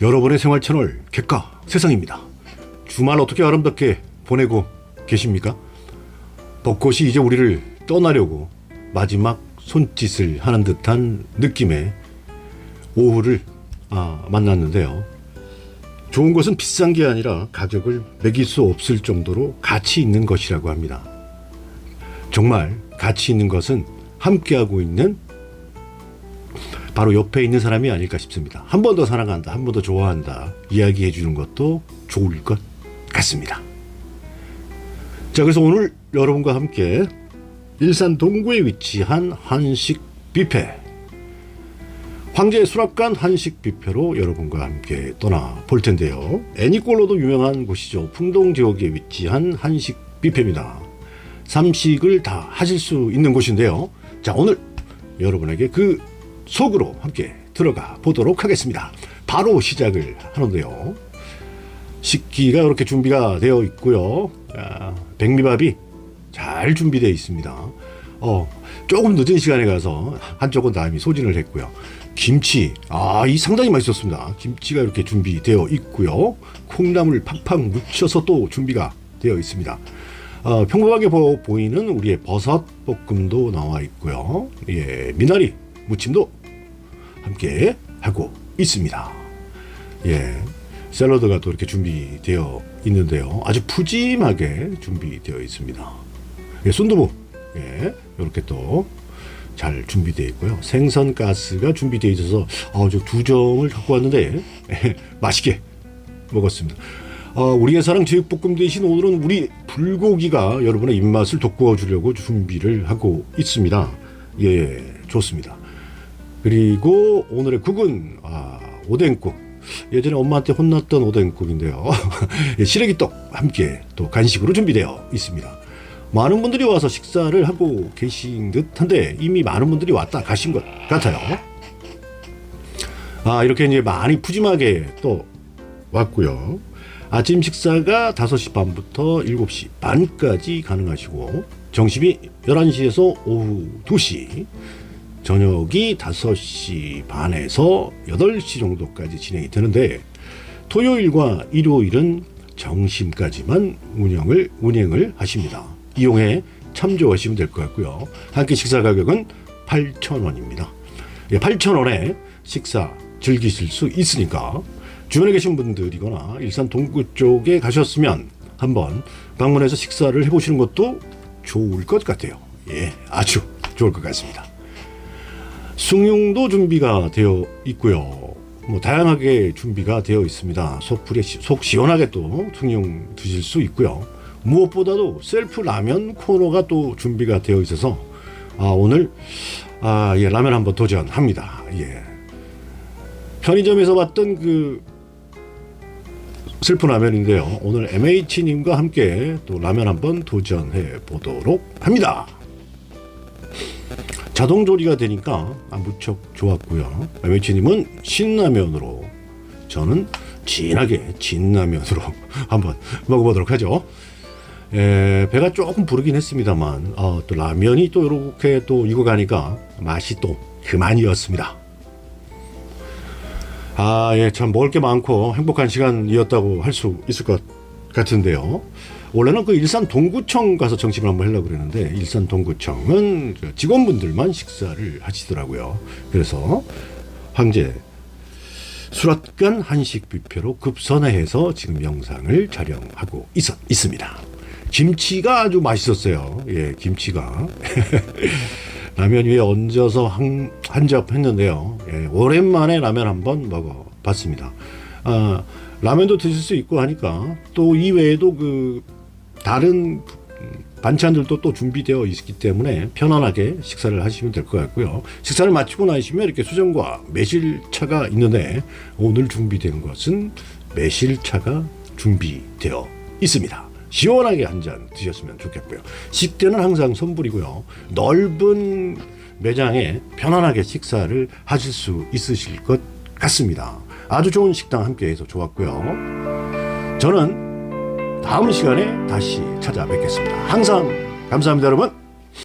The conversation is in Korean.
여러분의 생활 채널 객가 세상입니다. 주말 어떻게 아름답게 보내고 계십니까? 벚꽃이 이제 우리를 떠나려고 마지막 손짓을 하는 듯한 느낌의 오후를 아, 만났는데요. 좋은 것은 비싼 게 아니라 가격을 매길 수 없을 정도로 가치 있는 것이라고 합니다. 정말 가치 있는 것은 함께하고 있는 바로 옆에 있는 사람이 아닐까 싶습니다. 한 번 더 사랑한다, 한 번 더 좋아한다 이야기해 주는 것도 좋을 것 같습니다. 자, 그래서 오늘 여러분과 함께 일산 동구에 위치한 한식 뷔페 황제 수락관 한식 뷔페로 여러분과 함께 떠나 볼 텐데요. 애니꼴로도 유명한 곳이죠. 풍동 지역에 위치한 한식 뷔페입니다. 삼식을 다 하실 수 있는 곳인데요. 자, 오늘 여러분에게 그 속으로 함께 들어가 보도록 하겠습니다. 바로 시작을 하는데요. 식기가 이렇게 준비가 되어 있고요. 아, 백미밥이 잘 준비되어 있습니다. 어, 조금 늦은 시간에 가서 한쪽은 다 이미 소진을 했고요. 김치, 아, 이 상당히 맛있었습니다. 김치가 이렇게 준비되어 있고요. 콩나물 팍팍 묻혀서 또 준비가 되어 있습니다. 어, 평범하게 보, 보이는 우리의 버섯 볶음도 나와 있고요. 예, 미나리 무침도 함께 하고 있습니다. 예, 샐러드가 또 이렇게 준비되어 있는데요. 아주 푸짐하게 준비되어 있습니다. 예, 순두부, 예, 이렇게 또 잘 준비되어 있고요. 생선 가스가 준비되어 있어서 어, 저두 점을 갖고 왔는데 예, 맛있게 먹었습니다. 어, 우리의 사랑 제육볶음 대신 오늘은 우리 불고기가 여러분의 입맛을 돋구어 주려고 준비를 하고 있습니다. 예, 좋습니다. 그리고 오늘의 국은 아, 오뎅국. 예전에 엄마한테 혼났던 오뎅국인데요. 예, 시래기떡 함께 또 간식으로 준비되어 있습니다. 많은 분들이 와서 식사를 하고 계신 듯한데 이미 많은 분들이 왔다 가신 것 같아요. 아, 이렇게 이제 많이 푸짐하게 또 왔고요. 아침 식사가 5시 반부터 7시 반까지 가능하시고 정심이 11시에서 오후 2시 저녁이 5시 반에서 8시 정도까지 진행이 되는데 토요일과 일요일은 정심까지만 운영을 운행을 하십니다. 이용해 참조하시면 될 것 같고요. 한 끼 식사 가격은 8,000원입니다. 예, 8,000원에 식사 즐기실 수 있으니까 주변에 계신 분들이거나 일산 동구 쪽에 가셨으면 한번 방문해서 식사를 해보시는 것도 좋을 것 같아요. 예, 아주 좋을 것 같습니다. 숭늉도 준비가 되어 있고요. 뭐 다양하게 준비가 되어 있습니다. 속풀이 시- 속 시원하게 또 숭늉 드실 수 있고요. 무엇보다도 셀프 라면 코너가 또 준비가 되어 있어서 아, 오늘 아, 예, 라면 한번 도전합니다. 예. 편의점에서 봤던 그 슬픈 라면인데요. 오늘 MH님과 함께 또 라면 한번 도전해 보도록 합니다. 자동 조리가 되니까 아, 무척 좋았고요. MH님은 신라면으로 저는 진하게 진라면으로 한번 먹어보도록 하죠. 에, 배가 조금 부르긴 했습니다만 어, 또 라면이 또 이렇게 또 익어가니까 맛이 또 그만이었습니다. 아, 예, 참 먹을 게 많고 행복한 시간이었다고 할 수 있을 것 같은데요. 원래는 그 일산 동구청 가서 정심을 한번 하려고 그랬는데 일산 동구청은 그 직원분들만 식사를 하시더라고요. 그래서 황제 수락관 한식 뷔페로 급선회해서 지금 영상을 촬영하고 있었, 있습니다. 김치가 아주 맛있었어요. 예, 김치가. 라면 위에 얹어서 한, 한접 했는데요. 예, 오랜만에 라면 한번 먹어봤습니다. 아, 라면도 드실 수 있고 하니까 또 이외에도 그 다른 반찬들도 또 준비되어 있기 때문에 편안하게 식사를 하시면 될 것 같고요. 식사를 마치고 나시면 이렇게 수정과 매실차가 있는데 오늘 준비된 것은 매실차가 준비되어 있습니다. 시원하게 한 잔 드셨으면 좋겠고요. 식대는 항상 선불이고요. 넓은 매장에 편안하게 식사를 하실 수 있으실 것 같습니다. 아주 좋은 식당 함께해서 좋았고요. 저는 다음 시간에 다시 찾아뵙겠습니다. 항상 감사합니다, 여러분.